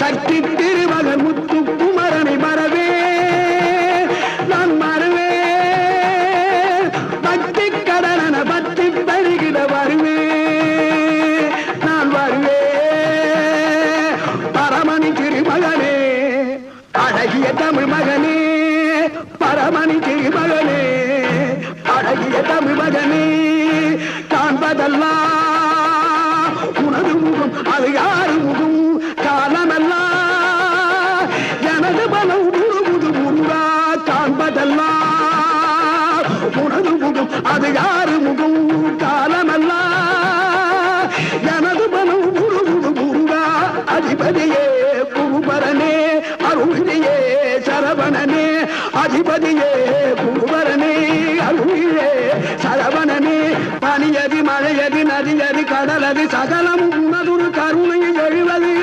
சக்தி திருமகன் முத்து குமரனை மறவே நான் மறவே. பக்தி கடலன பக்தி பெருகிட வருவே. நான் வருவே. பரமணி திருமகனே அழகிய தமிழ் மகனே பரமணி திருமகனே அழகிய தமிழ் மகனே காண்பதெல்லாம் உனது முகம் அது யாரு முகம்? போகும் காலமெல்லாம் எனது மனம் புருகுடு புருவா அதிபதியே புகுபரனே அருளியே சரவணனே அதிபதியே புகுபரனே அருளியே சரவணனே பனியதி மழையதி நதியதி கடலதி சகலமும் மதுரு கருணை எழுவது